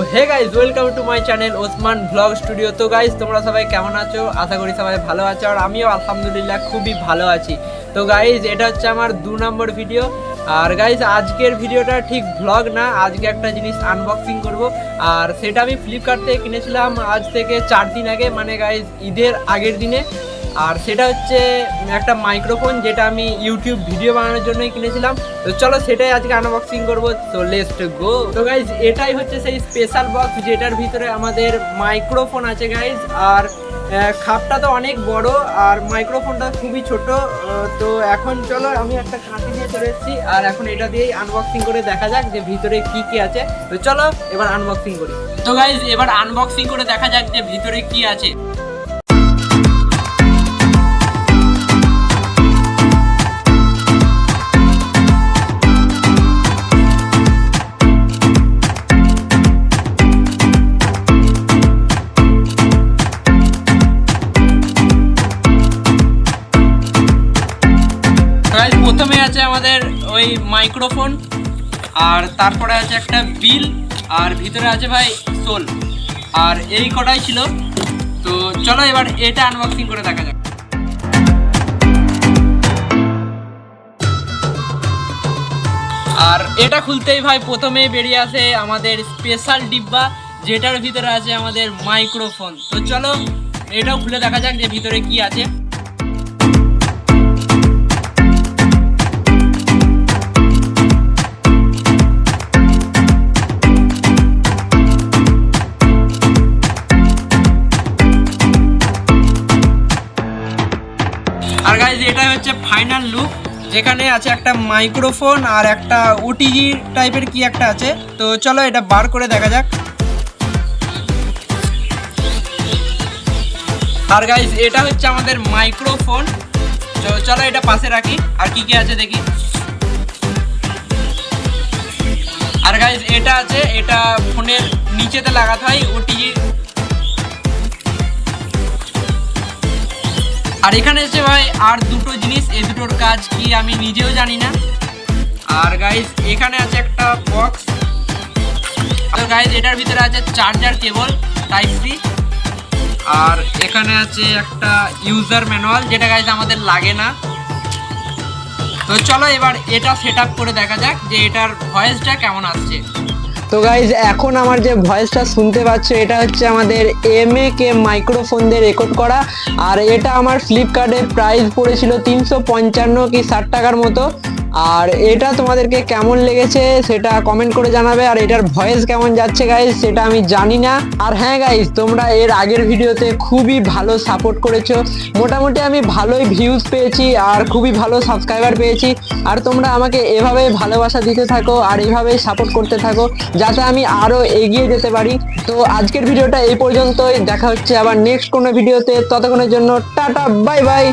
Guys welcome to my channel Osman vlog studio তো guys তোমরা সবাই কেমন আছো? আশা করি সবাই ভালো আছো, আর আমিও আলহামদুলিল্লাহ খুবই ভালো আছি। তো গাইজ এটা হচ্ছে আমার দু নম্বর ভিডিও আর গাইজ আজকের ভিডিওটা ঠিক ব্লগ না, আজকে একটা জিনিস আনবক্সিং করব। আর সেটা আমি ফ্লিপকার্ট থেকে কিনেছিলাম আজ থেকে চার দিন আগে মানে গাইজ ঈদের আগের দিনে। আর সেটা হচ্ছে একটা মাইক্রোফোন যেটা আমি ইউটিউব ভিডিও বানানোর জন্যই কিনেছিলাম। তো চলো সেটাই আজকে আনবক্সিং করব, তো লেটস গো তো গাইজ এটাই হচ্ছে সেই স্পেশাল বক্স যেটার ভিতরে আমাদের মাইক্রোফোন আছে গাইজ আর খাপটা তো অনেক বড়, আর মাইক্রোফোনটা খুবই ছোট। তো এখন চলো আমি একটা কাঁচি দিয়ে চলে এসেছি। আর এখন এটা দিয়েই আনবক্সিং করে দেখা যাক যে ভিতরে কি কি আছে। তো চলো এবার আনবক্সিং করি। তো গাইজ এবার আনবক্সিং করে দেখা যাক যে ভিতরে কি আছে। আছে আমাদের ওই মাইক্রোফোন আর তারপরে আছে একটা বিল আর ভিতরে আছে ভাই সোল আর এই কটাই ছিল। তো চলো এবার এটা আনবক্সিং করে দেখা যাক। আর এটা খুলতেই ভাই প্রথমেই বেরিয়ে আসে আমাদের স্পেশাল ডিব্বা, যেটার ভিতরে আছে আমাদের মাইক্রোফোন তো চলো এটাও খুলে দেখা যাক যে ভিতরে কি আছে। গাইজ এটা হচ্ছে ফাইনাল লুক যেখানে আছে একটা মাইক্রোফোন আর একটা ওটিজি টাইপের কি একটা আছে। তো চলো এটা বার করে দেখা যাক। আর গাইজ এটা হচ্ছে আমাদের মাইক্রোফোন তো চলো এটা পাশে রাখি, আর কি কি আছে দেখি। আর গাইজ এটা আছে, এটা ফোনের নিচেতে লাগাতে হয় ওটিজি আর এখানে এসে ভাই, আর দুটো জিনিস, এই দুটোর কাজ কি আমি নিজেও জানি না। আর গাইজ এখানে আছে একটা বক্স তো গাইজ এটার ভিতরে আছে চার্জার কেবল টাইপ সি আর এখানে আছে একটা ইউজার ম্যানুয়াল যেটা গাইজ আমাদের লাগে না। তো চলো এবার এটা সেট করে দেখা যাক যে এটার ভয়েসটা কেমন আসছে। তো গাইজ এখন আমার যে ভয়েসটা শুনতে পাচ্ছ, এটা হচ্ছে আমাদের এম এ কে মাইক্রোফোন দিয়ে রেকর্ড করা। আর এটা আমার ফ্লিপকার্টে প্রাইস পড়েছিল তিনশো পঞ্চান্ন কি ষাট টাকার মতো। আর এটা তোমাদেরকে কেমন লেগেছে সেটা কমেন্ট করে জানাবে, আর এটার ভয়েস কেমন যাচ্ছে গাইজ সেটা আমি জানি না। আর হ্যাঁ গাইজ তোমরা এর আগের ভিডিওতে খুবই ভালো সাপোর্ট করেছ। মোটামুটি আমি ভালোই ভিউজ পেয়েছি আর খুবই ভালো সাবস্ক্রাইবার পেয়েছি। আর তোমরা আমাকে এভাবেই ভালোবাসা দিতে থাকো আর এভাবেই সাপোর্ট করতে থাকো, যাতে আমি আরও এগিয়ে যেতে পারি। তো আজকের ভিডিওটা এই পর্যন্তই। দেখা হচ্ছে আবার নেক্সট কোনো ভিডিওতে। ততক্ষণের জন্য টাটা বাই বাই